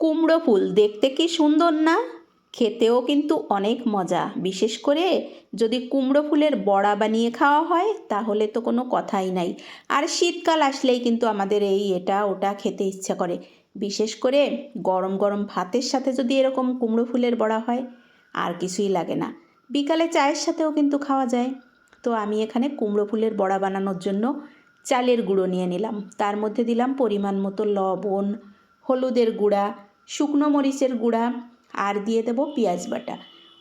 কুমড়ো ফুল, দেখতে কি সুন্দর না? খেতেও কিন্তু অনেক মজা। বিশেষ করে যদি কুমড়ো ফুলের বড়া বানিয়ে খাওয়া হয়, তাহলে তো কোনো কথাই নাই। আর শীতকাল আসলেই কিন্তু আমাদের এই এটা ওটা খেতে ইচ্ছা করে। বিশেষ করে গরম গরম ভাতের সাথে যদি এরকম কুমড়ো ফুলের বড়া হয়, আর কিছুই লাগে না। বিকালে চায়ের সাথেও কিন্তু খাওয়া যায়। তো আমি এখানে কুমড়ো ফুলের বড়া বানানোর জন্য চালের গুঁড়ো নিয়ে নিলাম। তার মধ্যে দিলাম পরিমাণ মতো লবণ, হলুদের গুঁড়া শুকনো মরিচের গুঁড়া, আর দিয়ে দেবো পেঁয়াজ বাটা।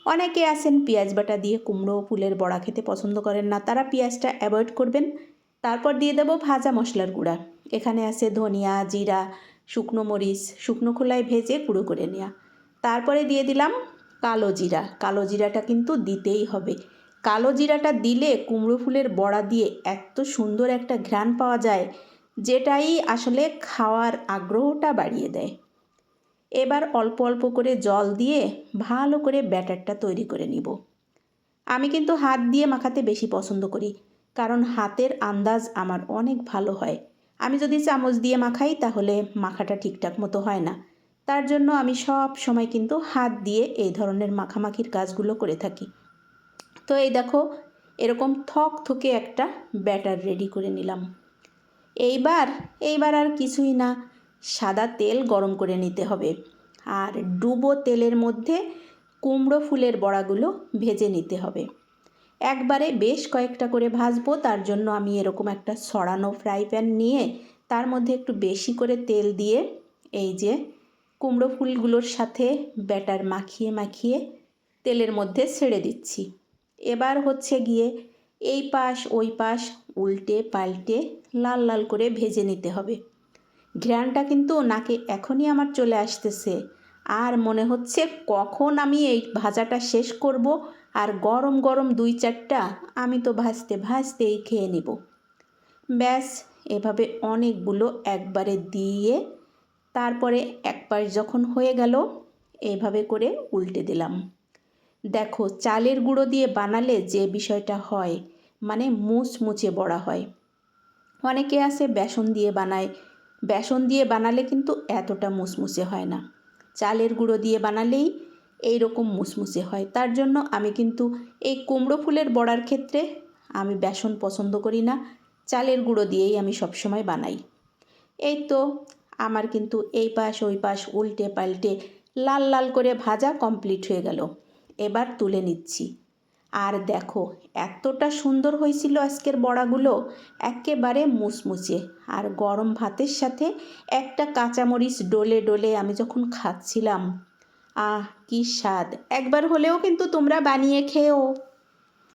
অনেকে আছেন পেঁয়াজ বাটা দিয়ে কুমড়ো, ফুলের বড়া খেতে পছন্দ করেন না, তারা পেঁয়াজটা অ্যাভয়েড করবেন। তারপর দিয়ে দেবো ভাজা মশলার গুঁড়া। এখানে আছে ধনিয়া, জিরা, শুকনো মরিচ, শুকনো খোলায় ভেজে গুঁড়ো করে নেওয়া তারপরে দিয়ে দিলাম কালো জিরা। কালো জিরাটা কিন্তু দিতেই হবে। কালো জিরাটা দিলে কুমড়ো ফুলের বড়া দিয়ে এত সুন্দর একটা ঘ্রাণ পাওয়া যায়, যেটাই আসলে খাওয়ার আগ্রহটা বাড়িয়ে দেয়। এবার অল্প অল্প করে জল দিয়ে ভালো করে ব্যাটারটা তৈরি করে নিব। আমি কিন্তু হাত দিয়ে মাখাতে বেশি পছন্দ করি, কারণ হাতের আন্দাজ আমার অনেক ভালো হয়। আমি যদি চামচ দিয়ে মাখাই তাহলে মাখাটা ঠিকঠাক মতো হয় না। তার জন্য আমি সব সময় কিন্তু হাত দিয়ে এই ধরনের মাখামাখির কাজগুলো করে থাকি। তো এই দেখো, এরকম থক থকে একটা ব্যাটার রেডি করে নিলাম। এইবার এইবার আর কিছুই না। সাদা তেল গরম করে নিতে হবে। আর ডুবো তেলের মধ্যে কুমড়ো ফুলের বড়াগুলো ভেজে নিতে হবে। একবারে বেশ কয়েকটা করে ভাজবো, তার জন্য আমি এরকম একটা সরানো ফ্রাই প্যান নিয়ে তার মধ্যে একটু বেশি করে তেল দিয়ে এই যে কুমড়ো ফুলগুলোর সাথে ব্যাটার মাখিয়ে মাখিয়ে তেলের মধ্যে ছেড়ে দিচ্ছি। এবার হচ্ছে গিয়ে এই পাশ ওই পাশ উল্টে পাল্টে লাল লাল করে ভেজে নিতে হবে। ঘ্রাণটা কিন্তু নাকে এখনই আমার চলে আসতেছে। আর মনে হচ্ছে কখন আমি এই ভাজাটা শেষ করব আর গরম গরম দুই চারটা আমি তো ভাজতে ভাজতেই খেয়ে নিব। ব্যাস, এভাবে অনেকগুলো একবারে দিয়ে তারপরে এক পাশ যখন হয়ে গেল এইভাবে করে উল্টে দিলাম। দেখো, চালের গুঁড়ো দিয়ে বানালে যে বিষয়টা হয় মানে মুচমুচে বড়া হয়। অনেকে আছে বেসন দিয়ে বানায় বেসন দিয়ে বানালে কিন্তু এতটা মুসমুসে হয় না। চালের গুঁড়ো দিয়ে বানালেই এই রকম মুসমুসে হয়। তার জন্য আমি কিন্তু এই কুমড়ো ফুলের বড়ার ক্ষেত্রে আমি বেসন পছন্দ করি না। চালের গুঁড়ো দিয়েই আমি সবসময় বানাই। এই তো আমার কিন্তু এই পাশ ওই পাশ উল্টে পাল্টে লাল লাল করে ভাজা কমপ্লিট হয়ে গেল। এবার তুলে নিচ্ছি। আর দেখো, এতটা সুন্দর হয়েছিল আজকের বড়াগুলো। একেবারে মুচমুচে। আর গরম ভাতের সাথে একটা কাঁচামরিচ ডলে ডলে আমি যখন খাচ্ছিলাম, আহ, কি স্বাদ। একবার হলেও কিন্তু তোমরা বানিয়ে খেও